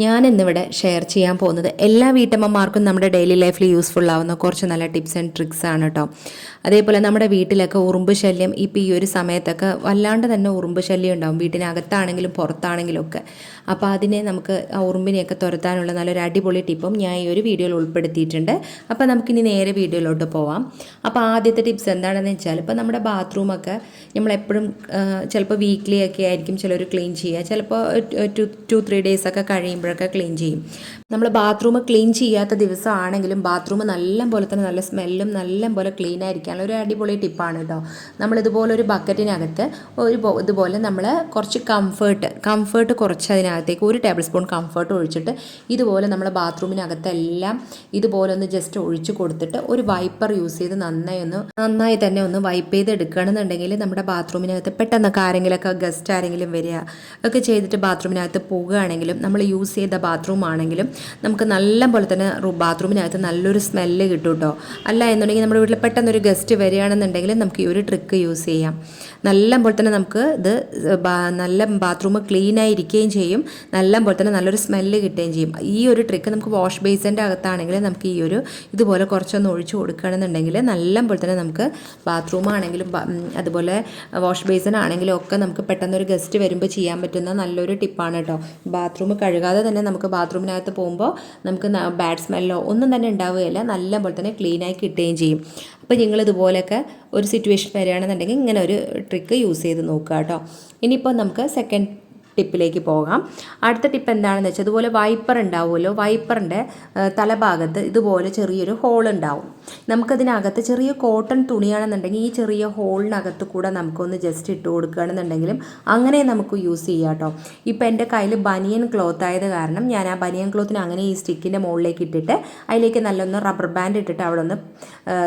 ഞാൻ ഇന്നിവിടെ ഷെയർ ചെയ്യാൻ പോകുന്നത് എല്ലാ വീട്ടമ്മമാർക്കും നമ്മുടെ ഡെയിലി ലൈഫിൽ യൂസ്ഫുൾ ആവുന്ന കുറച്ച് നല്ല ടിപ്സ് ആൻഡ് ട്രിക്സ് ആണ് കേട്ടോ അതേപോലെ നമ്മുടെ വീട്ടിലൊക്കെ ഉറുമ്പ് ശല്യം ഇപ്പോൾ ഈ ഒരു സമയത്തൊക്കെ വല്ലാണ്ട് തന്നെ ഉറുമ്പ് ശല്യം ഉണ്ടാവും. വീട്ടിനകത്താണെങ്കിലും പുറത്താണെങ്കിലും ഒക്കെ. അപ്പോൾ അതിനെ നമുക്ക് ആ ഉറുമ്പിനെയൊക്കെ തുരത്താനുള്ള നല്ലൊരു അടിപൊളി ടിപ്പും ഞാൻ ഈ ഒരു വീഡിയോയിൽ ഉൾപ്പെടുത്തിയിട്ടുണ്ട്. അപ്പോൾ നമുക്കിനി നേരെ വീഡിയോയിലോട്ട് പോവാം. അപ്പോൾ ആദ്യത്തെ ടിപ്സ് എന്താണെന്ന് വെച്ചാൽ ഇപ്പോൾ നമ്മുടെ ബാത്റൂമൊക്കെ നമ്മളെപ്പോഴും ചിലപ്പോൾ വീക്ക്ലി ഒക്കെ ആയിരിക്കും ചിലർ ക്ലീൻ ചെയ്യുക. ചിലപ്പോൾ ടു ടു ത്രീ ഡേയ്സ് ഒക്കെ കഴിയുമ്പോഴൊക്കെ ക്ലീൻ ചെയ്യും. നമ്മൾ ബാത്റൂം ക്ലീൻ ചെയ്യാത്ത ദിവസമാണെങ്കിലും ബാത്റൂം നല്ല പോലെ തന്നെ നല്ല സ്മെല്ലും നല്ല പോലെ ക്ലീൻ ആയിരിക്കാനുള്ള ഒരു അടിപൊളി ടിപ്പാണ് കേട്ടോ നമ്മൾ ഇതുപോലെ ഒരു ബക്കറ്റിനകത്ത് ഒരു ഇതുപോലെ നമ്മൾ കുറച്ച് കംഫേർട്ട് കംഫേർട്ട് കുറച്ച് അതിനകത്തേക്ക് ഒരു ടേബിൾ സ്പൂൺ കംഫേർട്ട് ഒഴിച്ചിട്ട് ഇതുപോലെ നമ്മൾ ബാത്റൂമിനകത്തെല്ലാം ഇതുപോലെ ഒന്ന് ജസ്റ്റ് ഒഴിച്ച് കൊടുത്തിട്ട് ഒരു വൈപ്പർ യൂസ് ചെയ്ത് നന്നായി ഒന്ന് നന്നായി തന്നെ ഒന്ന് വൈപ്പ് ചെയ്ത് എടുക്കുകയാണെന്നുണ്ടെങ്കിൽ നമ്മുടെ ബാത്റൂമിനകത്ത് പെട്ടെന്നൊക്കെ ആരെങ്കിലുമൊക്കെ ഗസ്റ്റ് ആരെങ്കിലും വരിക ഒക്കെ ചെയ്തിട്ട് ബാത്റൂമിനകത്ത് പോകുകയാണെങ്കിലും നമ്മൾ യൂസ് ചെയ്ത ബാത്റൂം ആണെങ്കിലും നമുക്ക് നല്ല പോലെ തന്നെ ബാത്റൂമിനകത്ത് നല്ലൊരു സ്മെല്ല് കിട്ടും കേട്ടോ അല്ല എന്നുണ്ടെങ്കിൽ നമ്മുടെ വീട്ടിൽ പെട്ടെന്നൊരു ഗസ്റ്റ് വരികയാണെന്നുണ്ടെങ്കിൽ നമുക്ക് ഈ ഒരു ട്രിക്ക് യൂസ് ചെയ്യാം. നല്ല പോലെ തന്നെ നമുക്ക് ഇത് നല്ല ബാത്റൂം ക്ലീൻ ആയിരിക്കുകയും ചെയ്യും. നല്ല പോലെ തന്നെ നല്ലൊരു സ്മെല്ല് കിട്ടുകയും ചെയ്യും. ഈ ഒരു ട്രിക്ക് നമുക്ക് വാഷ് ബേസിന്റെ അകത്താണെങ്കിൽ നമുക്ക് ഈ ഒരു ഇതുപോലെ കുറച്ചൊന്ന് ഒഴിച്ചു കൊടുക്കുകയാണെന്നുണ്ടെങ്കിൽ നല്ല പോലെ തന്നെ നമുക്ക് ബാത്റൂം ആണെങ്കിലും അതുപോലെ വാഷ് ബേസിൻ ആണെങ്കിലും ഒക്കെ നമുക്ക് പെട്ടെന്നൊരു ഗസ്റ്റ് വരുമ്പോൾ ചെയ്യാൻ പറ്റുന്ന നല്ലൊരു ടിപ്പാണ് കേട്ടോ ബാത്റൂം കഴുകാതെ തന്നെ നമുക്ക് ബാത്റൂമിനകത്ത് പോകുമ്പോൾ നമുക്ക് ബാഡ് സ്മെല്ലോ ഒന്നും തന്നെ ഉണ്ടാവുകയില്ല. നല്ല പോലെ തന്നെ ക്ലീനായി കിട്ടുകയും ചെയ്യും. അപ്പോൾ നിങ്ങൾ ഇതുപോലെയൊക്കെ ഒരു സിറ്റുവേഷൻ വരികയാണെന്നുണ്ടെങ്കിൽ ഇങ്ങനെ ഒരു ട്രിക്ക് യൂസ് ചെയ്ത് നോക്കുക കേട്ടോ. ഇനിയിപ്പോൾ നമുക്ക് സെക്കൻഡ് ടിപ്പിലേക്ക് പോകാം. അടുത്ത ടിപ്പ് എന്താണെന്ന് വെച്ചാൽ ഇതുപോലെ വൈപ്പർ ഉണ്ടാവുമല്ലോ. വൈപ്പറിന്റെ തലഭാഗത്ത് ഇതുപോലെ ചെറിയൊരു ഹോൾ ഉണ്ടാവും. നമുക്കതിനകത്ത് ചെറിയ കോട്ടൺ തുണിയാണെന്നുണ്ടെങ്കിൽ ഈ ചെറിയ ഹോളിനകത്ത് കൂടെ നമുക്കൊന്ന് ജസ്റ്റ് ഇട്ട് കൊടുക്കുകയാണെന്നുണ്ടെങ്കിലും അങ്ങനെ നമുക്ക് യൂസ് ചെയ്യാം കേട്ടോ. ഇപ്പോൾ എന്റെ കയ്യിൽ ബനിയൻ ക്ലോത്ത് ആയത് കാരണം ഞാൻ ആ ബനിയൻ ക്ലോത്തിന് അങ്ങനെ ഈ സ്റ്റിക്കിന്റെ മുകളിലേക്ക് ഇട്ടിട്ട് അതിലേക്ക് നല്ലൊന്ന് റബ്ബർ ബാൻഡ് ഇട്ടിട്ട് അവിടെ ഒന്ന്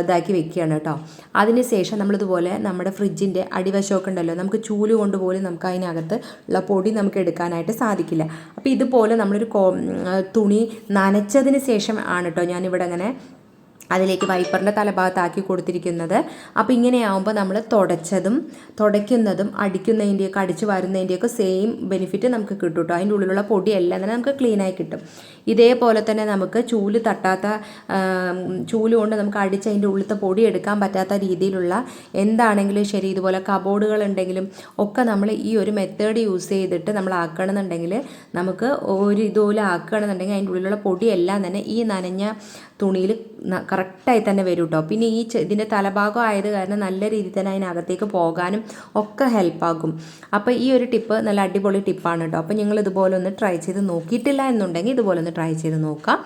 ഇതാക്കി വെക്കുകയാണ് കേട്ടോ. അതിന് ശേഷം നമ്മളിതുപോലെ നമ്മുടെ ഫ്രിഡ്ജിന്റെ അടിവശമൊക്കെ ഉണ്ടല്ലോ നമുക്ക് ചൂൽ കൊണ്ട് പോലും നമുക്ക് അതിനകത്ത് ഉള്ള പൊടി നമുക്ക് എടുക്കാനായിട്ട് സാധിക്കില്ല. അപ്പോൾ ഇതുപോലെ നമ്മളൊരു തുണി നനച്ചതിന് ശേഷം ആണ് കേട്ടോ ഞാനിവിടെ അങ്ങനെ അതിലേക്ക് വൈപ്പറിന്റെ തലഭാഗത്താക്കി കൊടുത്തിരിക്കുന്നത്. അപ്പോൾ ഇങ്ങനെയാവുമ്പോൾ നമ്മൾ തുടച്ചതും തുടയ്ക്കുന്നതും അടിക്കുന്നതിന്റെയൊക്കെ അടിച്ച് വരുന്നതിന്റെയൊക്കെ സെയിം ബെനിഫിറ്റ് നമുക്ക് കിട്ടും കേട്ടോ അതിന്റെ ഉള്ളിലുള്ള പൊടിയെല്ലാം തന്നെ നമുക്ക് ക്ലീനായി കിട്ടും. ഇതേപോലെ തന്നെ നമുക്ക് ചൂൽ തട്ടാത്ത ചൂൽ കൊണ്ട് നമുക്ക് അടിച്ച് അതിന്റെ ഉള്ളിലത്തെ പൊടി എടുക്കാൻ പറ്റാത്ത രീതിയിലുള്ള എന്താണെങ്കിലും ശരി ഇതുപോലെ കബോർഡുകൾ ഉണ്ടെങ്കിലും ഒക്കെ നമ്മൾ ഈ ഒരു മെത്തേഡ് യൂസ് ചെയ്തിട്ട് നമ്മൾ ആക്കണമെന്നുണ്ടെങ്കിൽ നമുക്ക് ഒരു ഇതുപോലെ ആക്കുകയാണെന്നുണ്ടെങ്കിൽ അതിന്റെ ഉള്ളിലുള്ള പൊടിയെല്ലാം തന്നെ ഈ നനഞ്ഞ തുണിയിൽ കറക്റ്റായി തന്നെ വരും കേട്ടോ പിന്നെ ഈ ഇതിന്റെ തലഭാഗം ആയത് കാരണം നല്ല രീതിയിൽ തന്നെ അതിനകത്തേക്ക് പോകാനും ഒക്കെ ഹെൽപ്പാകും അപ്പോൾ ഈ ഒരു ടിപ്പ് നല്ല അടിപൊളി ടിപ്പാണ് കേട്ടോ അപ്പോൾ നിങ്ങൾ ഇതുപോലെ ഒന്ന് ട്രൈ ചെയ്ത് നോക്കിയിട്ടില്ല എന്നുണ്ടെങ്കിൽ ഇതുപോലെ ഒന്ന് ട്രൈ ചെയ്ത് നോക്കാം.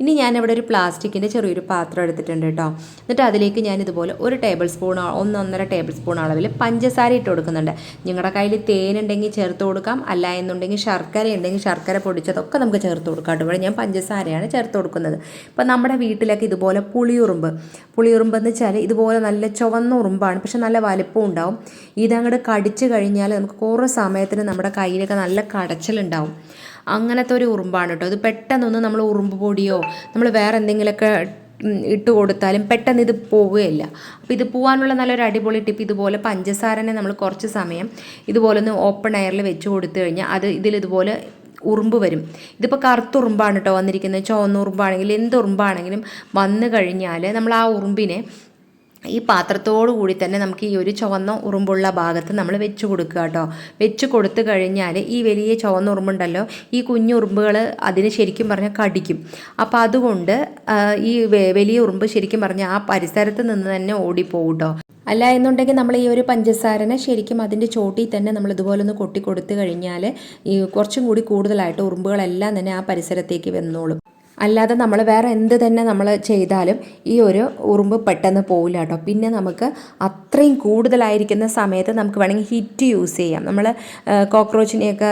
ഇനി ഞാൻ ഇവിടെ ഒരു പ്ലാസ്റ്റിക്കിന്റെ ചെറിയൊരു പാത്രം എടുത്തിട്ടുണ്ട് കേട്ടോ എന്നിട്ട് അതിലേക്ക് ഞാൻ ഇതുപോലെ ഒരു ടേബിൾ സ്പൂൺ ഒന്നൊന്നര ടേബിൾ സ്പൂൺ അളവിൽ പഞ്ചസാര ഇട്ട് കൊടുക്കുന്നുണ്ട്. നിങ്ങളുടെ കയ്യിൽ തേനുണ്ടെങ്കിൽ ചേർത്ത് കൊടുക്കാം. അല്ല എന്നുണ്ടെങ്കിൽ ശർക്കര ഉണ്ടെങ്കിൽ ശർക്കര പൊടിച്ചതൊക്കെ നമുക്ക് ചേർത്ത് കൊടുക്കാം കേട്ടോ ഇവിടെ ഞാൻ പഞ്ചസാരയാണ് ചേർത്ത് കൊടുക്കുന്നത്. ഇപ്പം നമ്മുടെ വീട്ടിലൊക്കെ ഇതുപോലെ പുളിയുറുമ്പ്. പുളിയുറുമ്പ് എന്ന് വെച്ചാൽ ഇതുപോലെ നല്ല ചുവന്ന ഉറുമ്പാണ്. പക്ഷെ നല്ല വലിപ്പം ഉണ്ടാവും. ഇതങ്ങോട്ട് കടിച്ചു കഴിഞ്ഞാൽ നമുക്ക് കുറേ സമയത്തിന് നമ്മുടെ കയ്യിലൊക്കെ നല്ല കടച്ചിലുണ്ടാവും. അങ്ങനത്തെ ഒരു ഉറുമ്പാണ് കേട്ടോ. ഇത് പെട്ടെന്നൊന്നും നമ്മൾ ഉറുമ്പ് പൊടിയോ നമ്മൾ വേറെ എന്തെങ്കിലുമൊക്കെ ഇട്ട് കൊടുത്താലും പെട്ടെന്ന് ഇത് പോവുകയില്ല. അപ്പോൾ ഇത് പോകാനുള്ള നല്ലൊരു അടിപൊളി ടിപ്പ് ഇതുപോലെ പഞ്ചസാരനെ നമ്മൾ കുറച്ച് സമയം ഇതുപോലെ ഒന്ന് ഓപ്പൺ എയറിൽ വെച്ച് കൊടുത്തു കഴിഞ്ഞാൽ അത് ഇതിൽ ഇതുപോലെ ഉറുമ്പ് വരും. ഇതിപ്പോൾ കറുത്ത ഉറുമ്പാണ് കേട്ടോ വന്നിരിക്കുന്നത്. ചുവന്ന ഉറുമ്പാണെങ്കിലും എന്ത് ഉറുമ്പാണെങ്കിലും വന്നു കഴിഞ്ഞാൽ നമ്മൾ ആ ഉറുമ്പിനെ ഈ പാത്രത്തോടു കൂടി തന്നെ നമുക്ക് ഈ ഒരു ചുവന്ന ഉറുമ്പുള്ള ഭാഗത്ത് നമ്മൾ വെച്ച് കൊടുക്കുക കേട്ടോ വെച്ച് കൊടുത്തു കഴിഞ്ഞാൽ ഈ വലിയ ചുവന്ന ഉറുമ്പുണ്ടല്ലോ ഈ കുഞ്ഞു ഉറുമ്പുകൾ അതിന് ശരിക്കും പറഞ്ഞാൽ കടിക്കും. അപ്പോൾ അതുകൊണ്ട് ഈ വലിയ ഉറുമ്പ് ശരിക്കും പറഞ്ഞാൽ ആ പരിസരത്ത് നിന്ന് തന്നെ ഓടിപ്പോകും കേട്ടോ അല്ല എന്നുണ്ടെങ്കിൽ നമ്മൾ ഈ ഒരു പഞ്ചസാരനെ ശരിക്കും അതിന്റെ ചോട്ടിൽ തന്നെ നമ്മൾ ഇതുപോലെ ഒന്ന് കൊട്ടി കൊടുത്തു കഴിഞ്ഞാൽ ഈ കുറച്ചും കൂടി കൂടുതലായിട്ട് ഉറുമ്പുകളെല്ലാം തന്നെ ആ പരിസരത്തേക്ക് വന്നോളും. അല്ലാതെ നമ്മൾ വേറെ എന്ത് തന്നെ നമ്മൾ ചെയ്താലും ഈ ഒരു ഉറുമ്പ് പെട്ടെന്ന് പോവില്ല കേട്ടോ. പിന്നെ നമുക്ക് അത്രയും കൂടുതലായിരിക്കുന്ന സമയത്ത് നമുക്ക് വേണമെങ്കിൽ ഹിറ്റ് യൂസ് ചെയ്യാം. നമ്മൾ കോക്രോച്ചിനെയൊക്കെ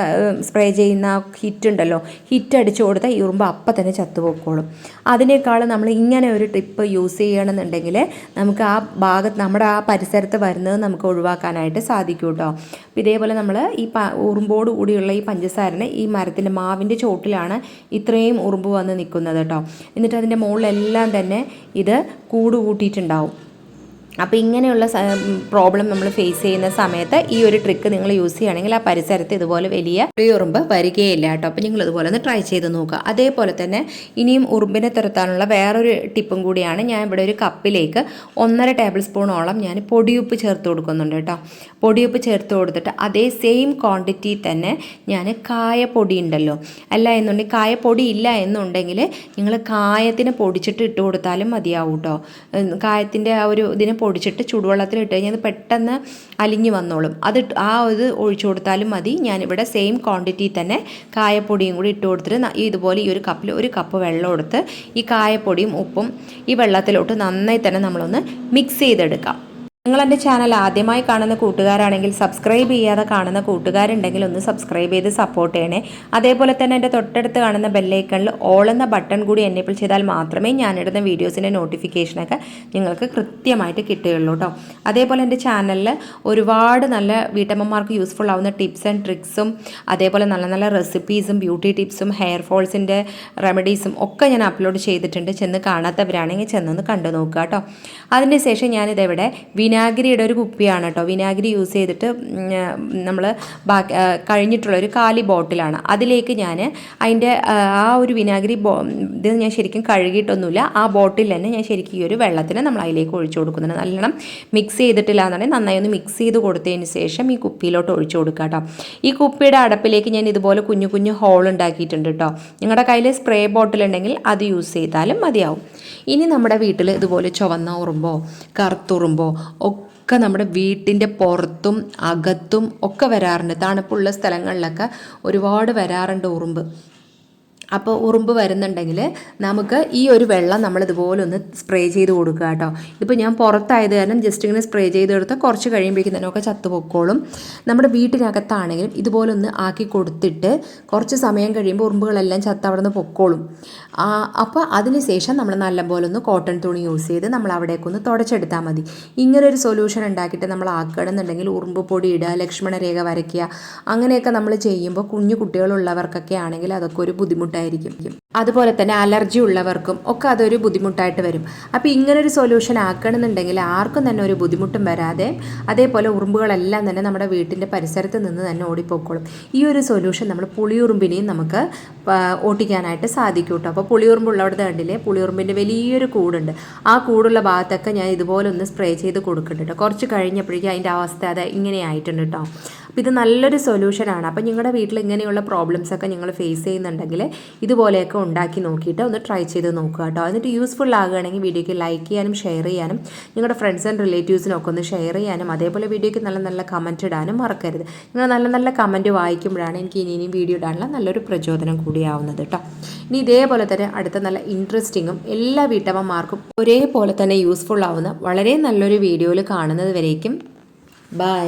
സ്പ്രേ ചെയ്യുന്ന ഹിറ്റ് ഉണ്ടല്ലോ ഹിറ്റ് അടിച്ചു കൊടുത്താൽ ഈ ഉറുമ്പ് അപ്പം തന്നെ ചത്തുപോക്കോളും അതിനേക്കാൾ നമ്മൾ ഇങ്ങനെ ഒരു ടിപ്പ് യൂസ് ചെയ്യണമെന്നുണ്ടെങ്കിൽ നമുക്ക് ആ ഭാഗത്ത് നമ്മുടെ ആ പരിസരത്ത് വരുന്നത് നമുക്ക് ഒഴിവാക്കാനായിട്ട് സാധിക്കും കേട്ടോ. ഇതേപോലെ നമ്മൾ ഈ പ ഉറുമ്പോട് കൂടിയുള്ള ഈ പഞ്ചസാരനെ ഈ മരത്തിന്റെ മാവിന്റെ ചോട്ടിലാണ് ഇത്രയും ഉറുമ്പ് വന്ന് കേട്ടോ. എന്നിട്ട് അതിന്റെ മുകളിലെല്ലാം തന്നെ ഇത് കൂട് കൂട്ടിയിട്ടുണ്ടാവും. അപ്പോൾ ഇങ്ങനെയുള്ള പ്രോബ്ലം നമ്മൾ ഫേസ് ചെയ്യുന്ന സമയത്ത് ഈ ഒരു ട്രിക്ക് നിങ്ങൾ യൂസ് ചെയ്യുകയാണെങ്കിൽ ആ പരിസരത്ത് ഇതുപോലെ വലിയ ഉറുമ്പ് വരികയില്ല കേട്ടോ. അപ്പോൾ നിങ്ങൾ ഇതുപോലെ ഒന്ന് ട്രൈ ചെയ്ത് നോക്കുക. അതേപോലെ തന്നെ ഇനിയും ഉറുമ്പിനെ തുരത്താനുള്ള വേറൊരു ടിപ്പും കൂടിയാണ് ഞാൻ ഇവിടെ ഒരു കപ്പിലേക്ക് ഒന്നര ടേബിൾ സ്പൂണോളം ഞാൻ പൊടിയുപ്പ് ചേർത്ത് കൊടുക്കുന്നുണ്ട് കേട്ടോ. പൊടിയുപ്പ് ചേർത്ത് കൊടുത്തിട്ട് അതേ സെയിം ക്വാണ്ടിറ്റി തന്നെ ഞാൻ കായപ്പൊടി ഉണ്ടല്ലോ. അല്ല എന്നുണ്ടെങ്കിൽ കായപ്പൊടി ഇല്ല എന്നുണ്ടെങ്കിൽ നിങ്ങൾ കായത്തിന് പൊടിച്ചിട്ട് ഇട്ട് കൊടുത്താലും മതിയാവും കേട്ടോ കായത്തിന്റെ ആ ഒരു ഇതിനെ പൊടിച്ചിട്ട് ചൂടുവെള്ളത്തിൽ ഇട്ട് കഴിഞ്ഞാൽ അത് പെട്ടെന്ന് അലിഞ്ഞു വന്നോളും. അത് ആ ഇത് ഒഴിച്ചു കൊടുത്താലും മതി. ഞാനിവിടെ സെയിം ക്വാണ്ടിറ്റി തന്നെ കായപ്പൊടിയും കൂടി ഇട്ട് കൊടുത്തിട്ട് ഇതുപോലെ ഈ ഒരു കപ്പിൽ ഒരു കപ്പ് വെള്ളം എടുത്ത് ഈ കായപ്പൊടിയും ഉപ്പും ഈ വെള്ളത്തിലോട്ട് നന്നായി തന്നെ നമ്മളൊന്ന് മിക്സ് ചെയ്തെടുക്കാം. നിങ്ങൾ എന്റെ ചാനൽ ആദ്യമായി കാണുന്ന കൂട്ടുകാരാണെങ്കിൽ സബ്സ്ക്രൈബ് ചെയ്യാതെ കാണുന്ന കൂട്ടുകാരുണ്ടെങ്കിൽ ഒന്ന് സബ്സ്ക്രൈബ് ചെയ്ത് സപ്പോർട്ട് ചെയ്യണേ. അതേപോലെ തന്നെ എന്റെ തൊട്ടടുത്ത് കാണുന്ന ബെല്ലൈക്കണിൽ ഓൾ എന്ന ബട്ടൺ കൂടി എനേബിൾ ചെയ്താൽ മാത്രമേ ഞാനിടുന്ന വീഡിയോസിന്റെ നോട്ടിഫിക്കേഷനൊക്കെ നിങ്ങൾക്ക് കൃത്യമായിട്ട് കിട്ടുകയുള്ളൂ കേട്ടോ അതേപോലെ എന്റെ ചാനലിൽ ഒരുപാട് നല്ല വീട്ടമ്മമാർക്ക് യൂസ്ഫുൾ ആവുന്ന ടിപ്സ് ആൻഡ് ട്രിക്സും അതേപോലെ നല്ല നല്ല റെസിപ്പീസും ബ്യൂട്ടി ടിപ്സും ഹെയർ ഫോൾസിന്റെ റെമഡീസും ഒക്കെ ഞാൻ അപ്ലോഡ് ചെയ്തിട്ടുണ്ട്. ചെന്ന് കാണാത്തവരാണെങ്കിൽ ചെന്നൊന്ന് കണ്ടു നോക്കുക കേട്ടോ അതിന് ശേഷം ഞാനിതെവിടെ? വിനാഗിരിയുടെ ഒരു കുപ്പിയാണ് കേട്ടോ. വിനാഗിരി യൂസ് ചെയ്തിട്ട് നമ്മൾ ബാക്കി കഴിഞ്ഞിട്ടുള്ള ഒരു കാലി ബോട്ടിലാണ്. അതിലേക്ക് ഞാൻ അതിന്റെ ആ, ഒരു വിനാഗിരി ബോ ഇത് ഞാൻ ശരിക്കും കഴുകിയിട്ടൊന്നുമില്ല. ആ ബോട്ടിൽ തന്നെ ഞാൻ ശരിക്കും ഈ ഒരു വെള്ളത്തിന് നമ്മൾ അതിലേക്ക് ഒഴിച്ചു കൊടുക്കുന്നുണ്ട്. നല്ലോണം മിക്സ് ചെയ്തിട്ടില്ല എന്നുണ്ടെങ്കിൽ നന്നായി ഒന്ന് മിക്സ് ചെയ്ത് കൊടുത്തതിന് ശേഷം ഈ കുപ്പിയിലോട്ട് ഒഴിച്ചു കൊടുക്കുക കേട്ടോ. ഈ കുപ്പിയുടെ അടപ്പിലേക്ക് ഞാൻ ഇതുപോലെ കുഞ്ഞു കുഞ്ഞു ഹോൾ ഉണ്ടാക്കിയിട്ടുണ്ട് കേട്ടോ. നിങ്ങളുടെ കയ്യിൽ സ്പ്രേ ബോട്ടിൽ ഉണ്ടെങ്കിൽ അത് യൂസ് ചെയ്താലും മതിയാവും. ഇനി നമ്മുടെ വീട്ടിൽ ഇതുപോലെ ചുവന്ന ഉറുമ്പോ കറുത്തുറുമ്പോ ഒക്കെ നമ്മുടെ വീട്ടിന്റെ പുറത്തും അകത്തും ഒക്കെ വരാറുണ്ട്. തണുപ്പുള്ള സ്ഥലങ്ങളിലൊക്കെ ഒരുപാട് വരാറുണ്ട് ഉറുമ്പ്. അപ്പോൾ ഉറുമ്പ് വരുന്നുണ്ടെങ്കിൽ നമുക്ക് ഈ ഒരു വെള്ളം നമ്മൾ ഇതുപോലെ ഒന്ന് സ്പ്രേ ചെയ്ത് കൊടുക്കുക കേട്ടോ. ഇപ്പോൾ ഞാൻ പുറത്തായത് കാരണം ജസ്റ്റ് ഇങ്ങനെ സ്പ്രേ ചെയ്ത് കൊടുത്താൽ കുറച്ച് കഴിയുമ്പോഴേക്കും തന്നെ ഒക്കെ ചത്തു പൊക്കോളും. നമ്മുടെ വീട്ടിനകത്താണെങ്കിലും ഇതുപോലെ ഒന്ന് ആക്കി കൊടുത്തിട്ട് കുറച്ച് സമയം കഴിയുമ്പോൾ ഉറുമ്പുകളെല്ലാം ചത്ത് അവിടെ നിന്ന് പൊക്കോളും അപ്പോൾ അതിന് ശേഷം നമ്മൾ നല്ലപോലെ ഒന്ന് കോട്ടൺ തുണി യൂസ് ചെയ്ത് നമ്മൾ അവിടേക്ക് ഒന്ന് തുടച്ചെടുത്താൽ മതി. ഇങ്ങനൊരു സൊല്യൂഷൻ ഉണ്ടാക്കിയിട്ട് നമ്മൾ ആക്കണമെന്നുണ്ടെങ്കിൽ ഉറുമ്പ് പൊടി ഇടുക ലക്ഷ്മണരേഖ വരയ്ക്കുക അങ്ങനെയൊക്കെ നമ്മൾ ചെയ്യുമ്പോൾ കുഞ്ഞു കുട്ടികളുള്ളവർക്കൊക്കെ ആണെങ്കിൽ അതൊക്കെ ഒരു ബുദ്ധിമുട്ടായിരിക്കും അതുപോലെ തന്നെ അലർജി ഉള്ളവർക്കും ഒക്കെ അതൊരു ബുദ്ധിമുട്ടായിട്ട് വരും. അപ്പോൾ ഇങ്ങനൊരു സൊല്യൂഷൻ ആക്കണമെന്നുണ്ടെങ്കിൽ ആർക്കും തന്നെ ഒരു ബുദ്ധിമുട്ടും വരാതെ അതേപോലെ ഉറുമ്പുകളെല്ലാം തന്നെ നമ്മുടെ വീട്ടിന്റെ പരിസരത്ത് നിന്ന് തന്നെ ഓടിപ്പോക്കോളും. ഈ ഒരു സൊല്യൂഷൻ നമ്മൾ പുളിയുറുമ്പിനെയും നമുക്ക് ഓട്ടിക്കാനായിട്ട് സാധിക്കും കേട്ടോ. അപ്പോൾ പുളിയുറുമ്പുള്ളവിടെ കണ്ടില്ലേ? പുളിയുറുമ്പിന്റെ വലിയൊരു കൂടുണ്ട്. ആ കൂടുള്ള ഭാഗത്തൊക്കെ ഞാൻ ഇതുപോലെ ഒന്ന് സ്പ്രേ ചെയ്ത് കൊടുക്കുന്നുണ്ട് കേട്ടോ. കുറച്ച് കഴിഞ്ഞപ്പോഴേക്കും അതിന്റെ അവസ്ഥ അത് ഇങ്ങനെ ആയിട്ടുണ്ട് കേട്ടോ. ഇത് നല്ലൊരു സൊല്യൂഷനാണ് അപ്പോൾ നിങ്ങളുടെ വീട്ടിൽ ഇങ്ങനെയുള്ള പ്രോബ്ലംസ് ഒക്കെ നിങ്ങൾ ഫേസ് ചെയ്യുന്നുണ്ടെങ്കിൽ ഇതുപോലെയൊക്കെ ഉണ്ടാക്കി നോക്കിയിട്ട് ഒന്ന് ട്രൈ ചെയ്ത് നോക്കുക കേട്ടോ. എന്നിട്ട് യൂസ്ഫുൾ ആകുകയാണെങ്കിൽ വീഡിയോയ്ക്ക് ലൈക്ക് ചെയ്യാനും ഷെയർ ചെയ്യാനും നിങ്ങളുടെ ഫ്രണ്ട്സ് ആൻഡ് റിലേറ്റീവ്സിനൊക്കെ ഒന്ന് ഷെയർ ചെയ്യാനും അതേപോലെ വീഡിയോയ്ക്ക് നല്ല നല്ല കമന്റ് ഇടാനും മറക്കരുത്. നിങ്ങൾ നല്ല നല്ല കമന്റ് വായിക്കുമ്പോഴാണ് എനിക്ക് ഇനി ഇനിയും വീഡിയോ ഇടാനുള്ള നല്ലൊരു പ്രചോദനം കൂടിയാവുന്നത് കേട്ടോ. ഇനി ഇതേപോലെ തന്നെ അടുത്ത നല്ല ഇൻട്രസ്റ്റിങ്ങും എല്ലാ വീട്ടമ്മമാർക്കും ഒരേപോലെ തന്നെ യൂസ്ഫുൾ ആവുന്ന വളരെ നല്ലൊരു വീഡിയോയിൽ കാണുന്നത് വരേക്കും. ബൈ